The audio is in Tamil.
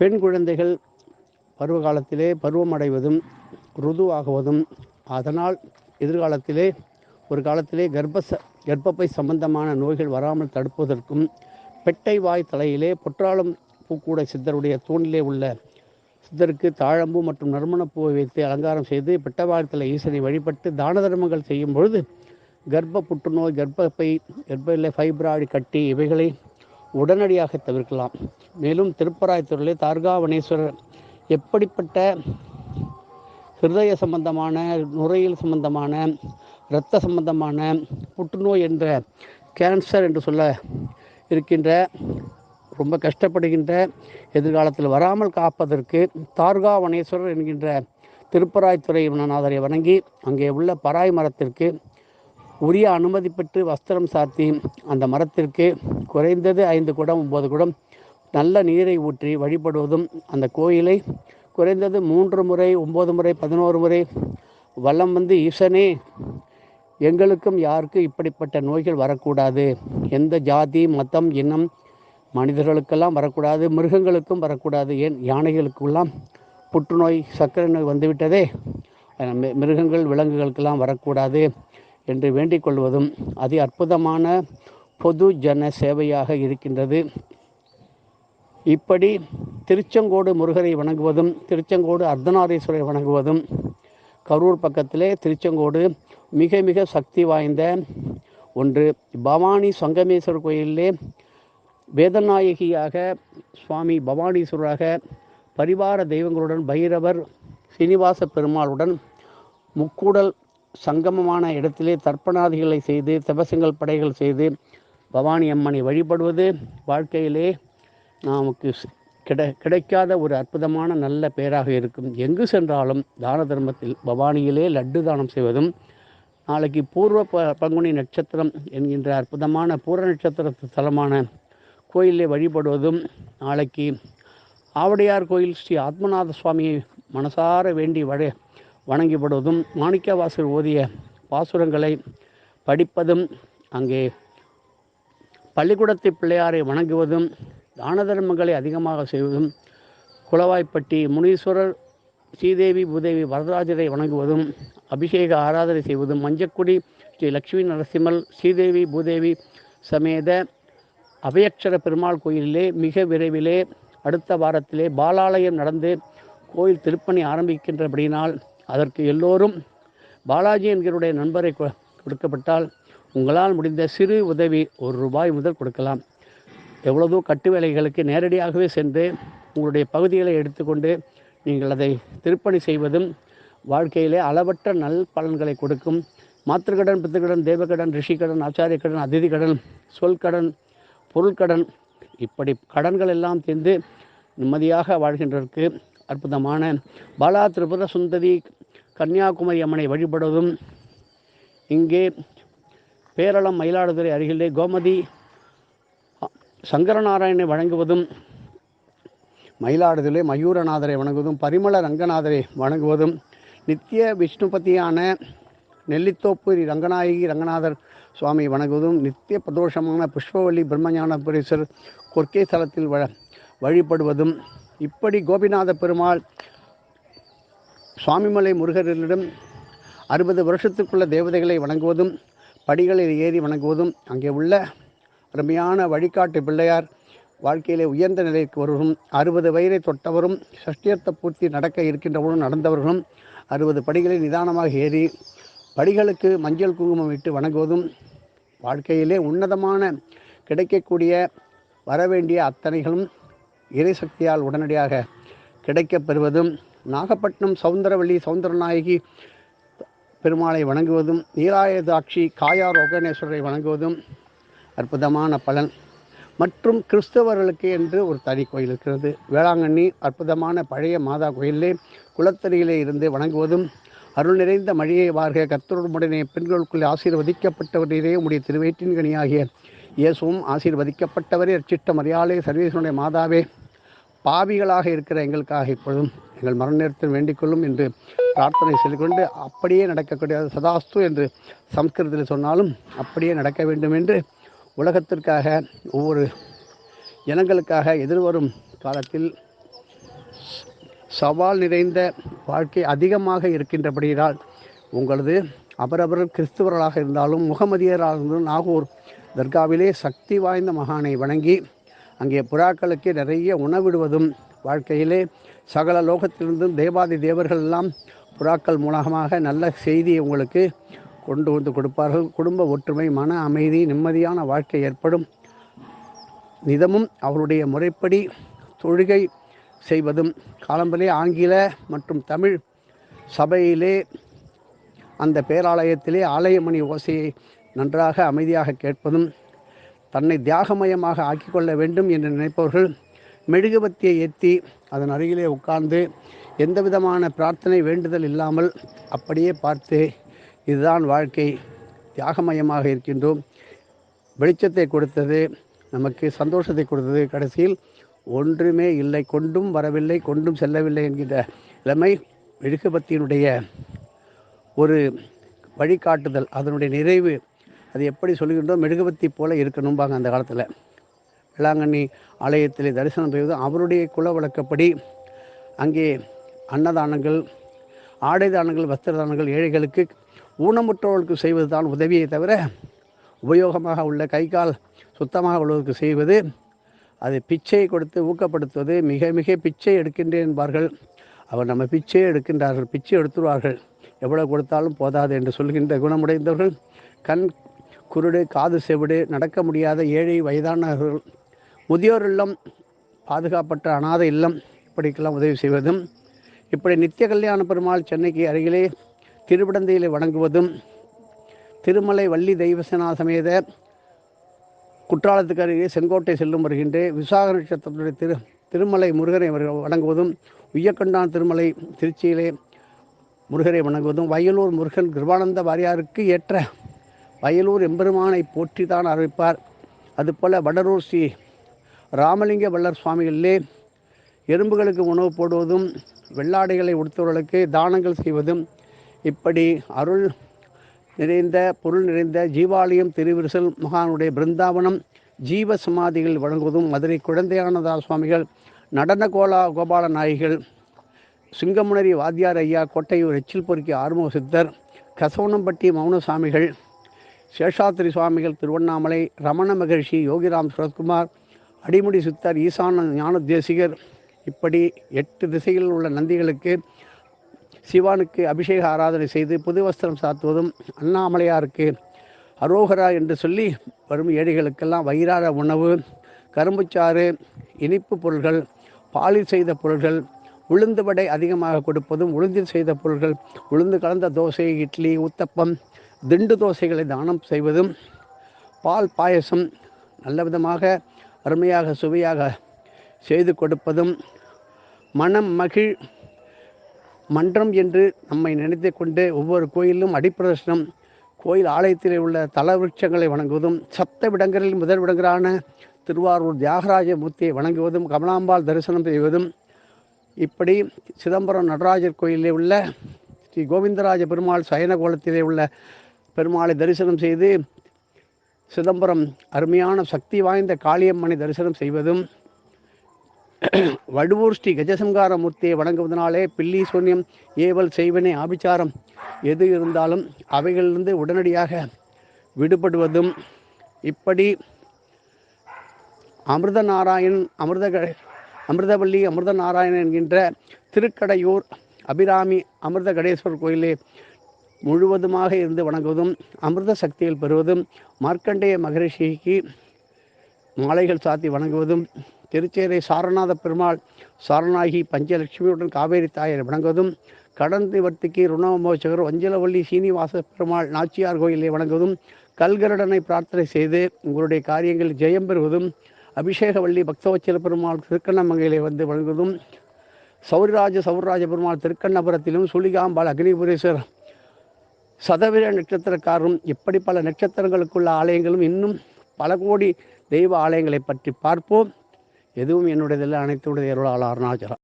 பெண் குழந்தைகள் பருவ காலத்திலே பருவமடைவதும் ருதுவாகுவதும் அதனால் எதிர்காலத்திலே ஒரு காலத்திலே கர்ப்ப ச கர்ப்பப்பை சம்பந்தமான நோய்கள் வராமல் தடுப்பதற்கும் பெட்டை வாய் தலையிலே பொற்றாளம் பூக்கூட சித்தருடைய தூணிலே உள்ள சித்தருக்கு தாழம்பூ மற்றும் நறுமணப்பூவை வைத்து அலங்காரம் செய்து பெட்டவாழ்த்தலை ஈசனை வழிபட்டு தான தர்மங்கள் செய்யும் பொழுது கர்ப்ப புற்றுநோய் கர்ப்பப்பை கர்ப்பையில் ஃபைப்ராய்டு கட்டி இவைகளை உடனடியாக தவிர்க்கலாம். மேலும் திருப்பராய்த்துறையிலே தார்காவனேஸ்வரர் எப்படிப்பட்ட ஹிருதய சம்பந்தமான நுரையீல் சம்பந்தமான இரத்த சம்பந்தமான புற்றுநோய் என்ற கேன்சர் என்று சொல்ல இருக்கின்ற ரொம்ப கஷ்டப்படுகின்ற எதிர்காலத்தில் வராமல் காப்பதற்கு தார்காவனேஸ்வரர் என்கின்ற திருப்பராய்த்துறை நாதரை வணங்கி அங்கே உள்ள பராய் மரத்திற்கு உரிய அனுமதி பெற்று வஸ்திரம் சாத்தி அந்த மரத்திற்கு குறைந்தது ஐந்து குடம் ஒன்பது குடம் நல்ல நீரை ஊற்றி வழிபடுவதும் அந்த கோயிலை குறைந்தது மூன்று முறை ஒம்பது முறை பதினோரு முறை வலம் வந்து ஈசனே எங்களுக்கும் யாருக்கும் இப்படிப்பட்ட நோய்கள் வரக்கூடாது? எந்த ஜாதி மதம் இனம் மனிதர்களுக்கெல்லாம் வரக்கூடாது மிருகங்களுக்கும் வரக்கூடாது ஏன் யானைகளுக்கெல்லாம் புற்றுநோய் சர்க்கரை நோய் வந்துவிட்டதே? மிருகங்கள் விலங்குகளுக்கெல்லாம் வரக்கூடாது என்று வேண்டிக் கொள்வதும் அதி அற்புதமான பொது ஜன சேவையாக இருக்கின்றது. இப்படி திருச்செங்கோடு முருகரை வணங்குவதும் திருச்செங்கோடு அர்த்தநாரீஸ்வரரை வணங்குவதும் கரூர் பக்கத்திலே திருச்செங்கோடு மிக மிக சக்தி வாய்ந்த ஒன்று. பவானி சங்கமேஸ்வரர் கோயிலிலே வேதநாயகியாக சுவாமி பவானீஸ்வரராக பரிவார தெய்வங்களுடன் பைரவர் சீனிவாச பெருமாளுடன் முக்கூடல் சங்கமமான இடத்திலே தர்ப்பணாதிகளை செய்து தபசங்கள் படைகள் செய்து பவானி அம்மனை வழிபடுவது வாழ்க்கையிலே நமக்கு கிட கிடை கிடைக்காத ஒரு அற்புதமான நல்ல பேராக இருக்கும். எங்கு சென்றாலும் தான தர்மத்தில் பவானியிலே லட்டு தானம் செய்வதும் நாளைக்கு பூர்வ ப பங்குனி நட்சத்திரம் என்கின்ற அற்புதமான பூர நட்சத்திர தலமான கோயிலை வழிபடுவதும் நாளைக்கு ஆவடையார் கோயில் ஸ்ரீ ஆத்மநாத சுவாமியை மனசார வேண்டி வழ வணங்கிப்படுவதும் மாணிக்கவாசர் ஓதிய பாசுரங்களை படிப்பதும் அங்கே பள்ளிக்கூடத்து பிள்ளையாரை வணங்குவதும் தான தர்மங்களை அதிகமாக செய்வதும் குளவாய்ப்பட்டி முனீஸ்வரர் ஸ்ரீதேவி பூதேவி வரதராஜரை வணங்குவதும் அபிஷேக ஆராதனை செய்வதும் மஞ்சக்குடி ஸ்ரீ லக்ஷ்மி நரசிம்மல் ஸ்ரீதேவி பூதேவி சமேத அபயக்ஷர பெருமாள் கோயிலிலே மிக விரைவிலே அடுத்த வாரத்திலே பாலாலயம் நடந்து கோயில் திருப்பணி ஆரம்பிக்கின்றபடியினால் அதற்கு எல்லோரும் பாலாஜி என்கிறவுடைய நண்பரை கொ- கொடுக்கப்பட்டால் உங்களால் முடிந்த சிறு உதவி ஒரு ரூபாய் முதல் கொடுக்கலாம். எவ்வளவோ கட்டு வேலைகளுக்கு நேரடியாகவே சென்று உங்களுடைய பகுதிகளை எடுத்துக்கொண்டு நீங்கள் அதை திருப்பணி செய்வதும் வாழ்க்கையிலே அளவற்ற நல் பலன்களை கொடுக்கும். மாத்திருக்கடன் பித்திருக்கடன் தேவக்கடன் ரிஷிக்கடன் ஆச்சாரிய கடன் அதிதி கடன் சொல்கடன் பொருட்கடன் இப்படி கடன்கள் எல்லாம் தீர்ந்து நிம்மதியாக வாழ்கின்றதற்கு அற்புதமான பாலா திரிபுர சுந்தரி கன்னியாகுமரி அம்மனை வழிபடுவதும் இங்கே பேரளம் மயிலாடுதுறை அருகிலே கோமதி சங்கரநாராயணனை வணங்குவதும் மயிலாடுதுறை மயூரநாதரை வணங்குவதும் பரிமள ரங்கநாதரை வணங்குவதும் நித்திய விஷ்ணுபதியான நெல்லித்தோப்பு ரங்கநாயகி ரங்கநாதர் சுவாமி வணங்குவதும் நித்திய பிரதோஷமான புஷ்பவல்லி பிரம்மஞானபுரீஸ்வரர் கொர்க்கே தலத்தில் வ வழிபடுவதும் இப்படி கோபிநாத பெருமாள் சுவாமிமலை முருகரிடம் அறுபது வருஷத்துக்குள்ள தேவதைகளை வணங்குவதும் படிகளில் ஏறி வணங்குவதும் அங்கே உள்ள அருமையான வழிகாட்டு பிள்ளையார். வாழ்க்கையிலே உயர்ந்த நிலைக்கு வருவரும் அறுபது வயதை தொட்டவரும் சஷ்டியர்த்த பூர்த்தி நடக்க இருக்கின்றவரும் நடந்தவர்களும் அறுபது படிகளை நிதானமாக ஏறி படிகளுக்கு மஞ்சள் குங்குமம் இட்டு வணங்குவதும் வாழ்க்கையிலே உன்னதமான கிடைக்கக்கூடிய வரவேண்டிய அத்தனைகளும் இறைசக்தியால் உடனடியாக கிடைக்கப் பெறுவதும் நாகப்பட்டினம் சவுந்தரவள்ளி சவுந்தரநாயகி பெருமாளை வணங்குவதும் நீராயதாட்சி காயார் ரோகணேஸ்வரரை வணங்குவதும் அற்புதமான பலன். மற்றும் கிறிஸ்தவர்களுக்கு என்று ஒரு தனி கோயில் இருக்கிறது. வேளாங்கண்ணி அற்புதமான பழைய மாதா கோயிலே குளத்தடியிலே இருந்து வணங்குவதும் அருள் நிறைந்த மழையை வார்க கர்த்தருடனே பெண்களுக்குள்ளே ஆசீர்வதிக்கப்பட்டவரே உடைய திருவேற்றின் கனியாகிய இயேசுவும் ஆசீர்வதிக்கப்பட்டவரே. அச்சிட்ட மரியாதை சர்வேசனுடைய மாதாவே பாவிகளாக இருக்கிற எங்களுக்காக இப்பொழுதும் எங்கள் மரண நேரத்தில் வேண்டிக்கொள்ளும் என்று பிரார்த்தனை சொல்லிக்கொண்டு அப்படியே நடக்கக்கூடிய சதாஸ்து என்று சம்ஸ்கிருதத்தில் சொன்னாலும் அப்படியே நடக்க வேண்டும் என்று உலகத்திற்காக ஒவ்வொரு ஜனங்களுக்காக எதிர்வரும் காலத்தில் சவால் நிறைந்த வாழ்க்கை அதிகமாக இருக்கின்றபடியால் உங்களது அவரவர் கிறிஸ்துவர்களாக இருந்தாலும் முகமதியராக இருந்தாலும் நாகூர் தர்காவிலே சக்தி வாய்ந்த மகானை வணங்கி அங்கே புறாக்களுக்கு நிறைய உணவிடுவதும் வாழ்க்கையிலே சகல லோகத்திலிருந்தும் தேவாதி தேவர்கள் எல்லாம் புறாக்கள் மூலமாக நல்ல செய்தியை உங்களுக்கு கொண்டு வந்து கொடுப்பார்கள். குடும்ப ஒற்றுமை மன அமைதி நிம்மதியான வாழ்க்கை ஏற்படும். நிதமும் அவருடைய முறைப்படி தொழுகை செய்வதும் காலம்பலே ஆங்கில மற்றும் தமிழ் சபையிலே அந்த பேராலயத்திலே ஆலயமணி ஓசையை நன்றாக அமைதியாக கேட்பதும் தன்னை தியாகமயமாக ஆக்கிக்கொள்ள வேண்டும் என்று நினைப்பவர்கள் மெழுகுபத்தியை ஏற்றி அதன் அருகிலே உட்கார்ந்து எந்த விதமான பிரார்த்தனை வேண்டுதல் இல்லாமல் அப்படியே பார்த்து இதுதான் வாழ்க்கை. தியாகமயமாக இருக்கின்றோம். வெளிச்சத்தை கொடுத்தது நமக்கு சந்தோஷத்தை கொடுத்தது கடைசியில் ஒன்றுமே இல்லை. கொண்டும் வரவில்லை கொண்டும் செல்லவில்லை என்கின்ற நிலைமை மெழுகுபத்தியினுடைய ஒரு வழிகாட்டுதல் அதனுடைய நிறைவு அது எப்படி சொல்லுகின்றோம் மெழுகுபத்தி போல இருக்கணும்பாங்க அந்த காலத்தில். வேளாங்கண்ணி ஆலயத்தில் தரிசனம் செய்வது அவருடைய குல வழக்கப்படி. அங்கே அன்னதானங்கள் ஆடை தானங்கள் வஸ்திர தானங்கள் ஏழைகளுக்கு ஊனமுற்றவர்களுக்கு செய்வது தான் உதவியை தவிர உபயோகமாக உள்ள கை கால் சுத்தமாக உள்ளவருக்கு செய்வது அது பிச்சை கொடுத்து ஊக்கப்படுத்துவது மிக மிக பிச்சை எடுக்கின்றேன் என்பார்கள். அவர் நம்ம பிச்சை எடுக்கின்றார்கள் பிச்சை எடுத்துருவார்கள். எவ்வளோ கொடுத்தாலும் போதாது என்று சொல்கின்ற குணமுடைந்தவர்கள் கண் குருடு காது செவிடு நடக்க முடியாத ஏழை வயதானவர்கள் முதியோர் இல்லம் பாதுகாப்பற்ற அனாதை இல்லம் இப்படிக்கெல்லாம் உதவி செய்வதும் இப்படி நித்திய கல்யாண பெருமாள் சென்னைக்கு அருகிலே திருவிடந்தையிலே வணங்குவதும் திருமலை வள்ளி தெய்வசனா சமேத குற்றாலத்துக்கு அருகே செங்கோட்டை செல்லும் வருகின்ற விசாக நட்சத்திரத்துடைய திரு திருமலை முருகனை வணங்குவதும் உய்யக்கண்டான் திருமலை திருச்சியிலே முருகரை வணங்குவதும் வயலூர் முருகன் கிருபானந்த வாரியாருக்கு ஏற்ற வயலூர் எம்பெருமானை போற்றி தான் அறிவிப்பார் அதுபோல வடலூர் ஸ்ரீ ராமலிங்க வள்ளர் சுவாமிகளிலே எறும்புகளுக்கு உணவு போடுவதும் வெள்ளாடைகளை உடுத்தவர்களுக்கு தானங்கள் செய்வதும் இப்படி அருள் நிறைந்த பொருள் நிறைந்த ஜீவாலயம் திருவிரிசல் மகானுடைய பிருந்தாவனம் ஜீவ சமாதிகள் வழங்குவதும் மதுரை குழந்தையானதா சுவாமிகள் நடன கோலா கோபால நாயகிகள் சிங்கமுனரி வாத்தியார் ஐயா கோட்டையூர் எச்சில் பொறுக்கி ஆறுமுக சித்தர் கசவனம்பட்டி மௌனசாமிகள் சேஷாத்திரி சுவாமிகள் திருவண்ணாமலை ரமண மகிழ்ச்சி யோகிராம் சுரத்குமார் அடிமுடி சித்தர் ஈசான ஞான தேசிகர் இப்படி எட்டு திசைகளில் உள்ள நந்திகளுக்கு சிவானுக்கு அபிஷேக ஆராதனை செய்து புது வஸ்திரம் சாத்துவதும் அண்ணாமலையாருக்கு அரோகரா என்று சொல்லி வரும் ஏழைகளுக்கெல்லாம் வயிறார உணவு கரும்புச்சாறு இனிப்பு பொருள்கள் பாலில் செய்த பொருள்கள் உளுந்து வடை அதிகமாக கொடுப்பதும் உளுந்தில் செய்த பொருள்கள் உளுந்து கலந்த தோசை இட்லி ஊத்தப்பம் திண்டு தோசைகளை தானம் செய்வதும் பால் பாயசம் நல்ல விதமாக அருமையாக சுவையாக செய்து கொடுப்பதும் மனம் மகிழ் மன்றம் என்று நம்மை நினைத்து கொண்டு ஒவ்வொரு கோயிலும் அடிப்பிரதர்ஷனம். கோயில் ஆலயத்தில் உள்ள தல விருட்சங்களை வணங்குவதும் சப்த விடங்களில் முதல் விடங்களான திருவாரூர் தியாகராஜ மூர்த்தியை வணங்குவதும் கமலாம்பாள் தரிசனம் செய்வதும். இப்படி சிதம்பரம் நடராஜர் கோயிலில் உள்ள ஸ்ரீ கோவிந்தராஜ பெருமாள் சயன கோலத்திலே உள்ள பெருமாளை தரிசனம் செய்து சிதம்பரம் அருமையான சக்தி வாய்ந்த காளியம்மனை தரிசனம் செய்வதும் வடுவூர் ஸ்ரீ கஜசம்கார மூர்த்தியை வணங்குவதனாலே பில்லி சூன்யம் ஏவல் செய்வனே ஆபிச்சாரம். எது இருந்தாலும் அவைகளிலிருந்து உடனடியாக விடுபடுவதும் இப்படி அமிர்த நாராயண் அமிர்த அமிர்தவல்லி அமிர்த நாராயணன் என்கின்ற திருக்கடையூர் அபிராமி அமிர்த கடேஸ்வரர் கோயிலே முழுவதுமாக இருந்து வணங்குவதும் அமிர்த சக்திகள் பெறுவதும் மார்க்கண்டேய மகரிஷிக்கு மாலைகள் சாத்தி வணங்குவதும் திருச்சேரை சாரநாத பெருமாள் சாரநாயகி பஞ்சலட்சுமியுடன் காவேரி தாயரை வணங்குவதும் கடன் நிவர்த்திக்கு ருணமோச்சகர் வஞ்சலவள்ளி சீனிவாச பெருமாள் நாச்சியார் கோயிலை வணங்குவதும் கல்கருடனை பிரார்த்தனை செய்து உங்களுடைய காரியங்களில் ஜெயம் பெறுவதும் அபிஷேகவள்ளி பக்தவச்சல பெருமாள் திருக்கண்ணமங்கையிலே வந்து வழங்குவதும் சௌரிராஜ சௌரராஜ பெருமாள் திருக்கண்ணபுரத்திலும் சுளிகாம்பாள் அக்னிபுரேஸ்வர் சதவீர நட்சத்திரக்காரரும் இப்படி பல நட்சத்திரங்களுக்குள்ள ஆலயங்களும் இன்னும் பல கோடி தெய்வ ஆலயங்களை பற்றி பார்ப்போம். எதுவும் என்னுடையதில்லை அனைத்துடைய அருளாளர் நாஜரா